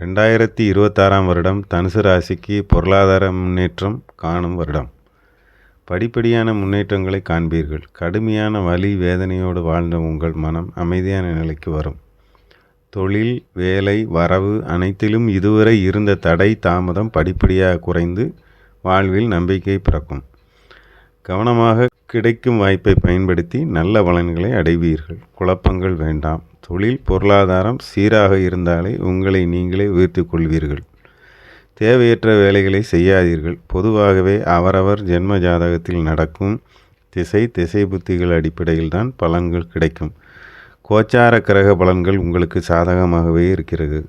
ரெண்டாயிரத்தி இருபத்தாறாம் வருடம் தனுசு ராசிக்கு பொருளாதார முன்னேற்றம் காணும் வருடம். படிப்படியான முன்னேற்றங்களை காண்பீர்கள். கடுமையான வலி வேதனையோடு வாழ்ந்த உங்கள் மனம் அமைதியான நிலைக்கு வரும். தொழில் வேலை வரவு அனைத்திலும் இதுவரை இருந்த தடை தாமதம் படிப்படியாக குறைந்து வாழ்வில் நம்பிக்கை பிறக்கும். கவனமாக கிடைக்கும் வாய்ப்பை பயன்படுத்தி நல்ல பலன்களை அடைவீர்கள். குழப்பங்கள் வேண்டாம். தொழில் பொருளாதாரம் சீராக இருந்தாலே உங்களை நீங்களே உயர்த்தி கொள்வீர்கள். தேவையற்ற வேலைகளை செய்யாதீர்கள். பொதுவாகவே அவரவர் ஜென்ம ஜாதகத்தில் நடக்கும் திசை திசை புத்திகள் அடிப்படையில் தான் பலன்கள் கிடைக்கும். கோச்சார கிரக பலன்கள் உங்களுக்கு சாதகமாகவே இருக்கிறது.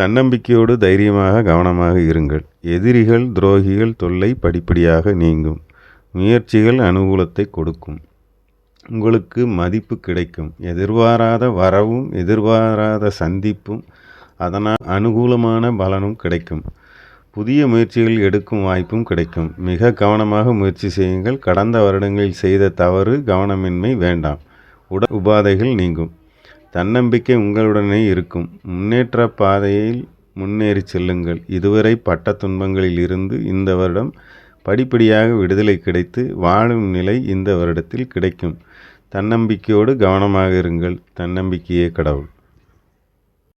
தன்னம்பிக்கையோடு தைரியமாக கவனமாக இருங்கள். எதிரிகள் துரோகிகள் தொல்லை படிப்படியாக நீங்கும். முயற்சிகள் அனுகூலத்தை கொடுக்கும். உங்களுக்கு மதிப்பு கிடைக்கும். எதிர்பாராத வரவும் எதிர்பாராத சந்திப்பும் அதனால் அனுகூலமான பலனும் கிடைக்கும். புதிய முயற்சிகள் எடுக்கும் வாய்ப்பும் கிடைக்கும். மிக கவனமாக முயற்சி செய்யுங்கள். கடந்த வருடங்களில் செய்த தவறு கவனமின்மை வேண்டாம். உட உபாதைகள் நீங்கும். தன்னம்பிக்கை உங்களுடனே இருக்கும். முன்னேற்ற பாதையில் முன்னேறி செல்லுங்கள். இதுவரை பட்ட துன்பங்களில் இருந்து இந்த வருடம் படிப்படியாக விடுதலை கிடைத்து வாழும் நிலை இந்த வருடத்தில் கிடைக்கும். தன்னம்பிக்கையோடு கவனமாக இருங்கள். தன்னம்பிக்கையே கடவுள்.